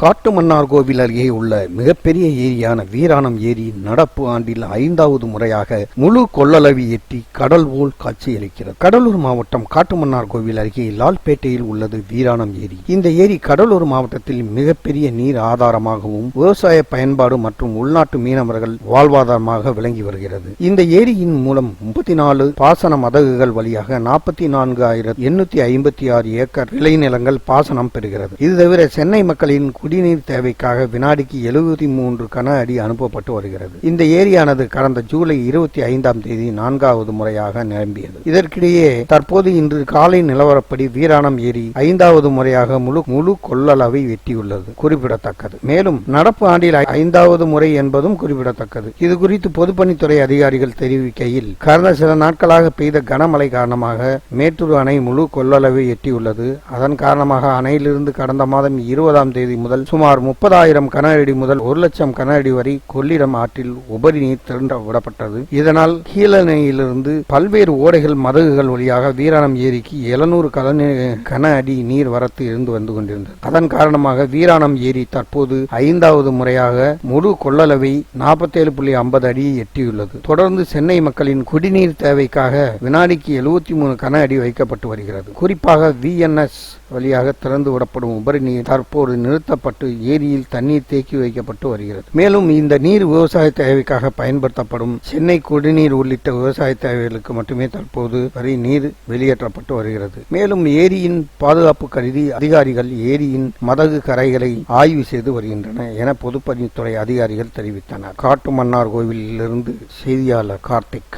காட்டுமன்னார் கோவில் அருகே உள்ள மிகப்பெரிய ஏரியான வீராணம் ஏரி நடப்பு ஆண்டில் ஐந்தாவது முறையாக முழு கொள்ளளவி எட்டி கடல் போல் காட்சியளிக்கிறது. கடலூர் மாவட்டம் காட்டுமன்னார் கோவில் அருகே லால்பேட்டையில் உள்ளது வீராணம் ஏரி. இந்த ஏரி கடலூர் மாவட்டத்தில் மிகப்பெரிய நீர் ஆதாரமாகவும் விவசாய பயன்பாடு மற்றும் உள்நாட்டு மீனவர்கள் வாழ்வாதாரமாக விளங்கி வருகிறது. இந்த ஏரியின் மூலம் முப்பத்தி நாலு பாசன மதகுகள் வழியாக நாற்பத்தி நான்கு ஆயிரத்தி எண்ணூத்தி ஐம்பத்தி ஆறு ஏக்கர் விளைநிலங்கள் பாசனம் பெறுகிறது. இது தவிர சென்னை மக்களின் குடிநீர் தேவைக்காக வினாடிக்கு எழுபத்தி மூன்று கன அடி அனுப்பப்பட்டு வருகிறது. இந்த ஏரியானது கடந்த ஜூலை இருபத்தி ஐந்தாம் தேதி நான்காவது முறையாக நிரம்பியது. இதற்கிடையே தற்போது இன்று காலை நிலவரப்படி வீராணம் ஏரி ஐந்தாவது முறையாக முழு முழு கொள்ளளவை வெட்டியுள்ளது. குறிப்பிடத்தக்கது. மேலும் நடப்பு ஆண்டில் ஐந்தாவது முறை என்பதும் குறிப்பிடத்தக்கது. இது குறித்து பொதுப்பணித்துறை அதிகாரிகள் தெரிவிக்கையில் கடந்த சில நாட்களாக பெய்த கனமழை காரணமாக மேட்டூர் அணை முழு கொள்ளளவை எட்டியுள்ளது. அதன் காரணமாக அணையிலிருந்து கடந்த மாதம் இருபதாம் தேதி முதல் சுமார் முப்பதாயிரம் கன அடி முதல் ஒரு லட்சம் கன அடி வரை கொள்ளிடம் ஆற்றில் உபரி நீர் திரண்ட விடப்பட்டது. இதனால் கீழணையிலிருந்து பல்வேறு ஓடைகள் மதகுகள் வழியாக வீராணம் ஏரிக்கு எழுநூறு கன அடி நீர் வரத்து இருந்து வந்து கொண்டிருந்தது. அதன் காரணமாக வீராணம் ஏரி தற்போது ஐந்தாவது முறையாக முழு கொள்ளளவை நாற்பத்தேழு புள்ளி ஐம்பது அடியை எட்டியுள்ளது. தொடர்ந்து சென்னை மக்களின் குடிநீர் தேவைக்காக வினாடிக்கு எழுபத்தி மூணு கன அடி வைக்கப்பட்டு வருகிறது. குறிப்பாக விஎன்எஸ் வழியாக திறந்து விடப்படும் உபரி நீர் தற்போது நிறுத்தப்பட்டு ஏரியில் தண்ணீர் தேக்கி வைக்கப்பட்டு வருகிறது. மேலும் இந்த நீர் விவசாய தேவைக்காக பயன்படுத்தப்படும் சென்னை குடிநீர் உள்ளிட்ட விவசாய தேவைகளுக்கு மட்டுமே தற்போது வரை நீர் வெளியேற்றப்பட்டு வருகிறது. மேலும் ஏரியின் பாதுகாப்பு கருதி அதிகாரிகள் ஏரியின் மதகு கரைகளை ஆய்வு செய்து வருகின்றன என பொதுப்பணித்துறை அதிகாரிகள் தெரிவித்தனர். காட்டுமன்னார் கோவிலிருந்து செய்தியாளர் கார்த்திக்.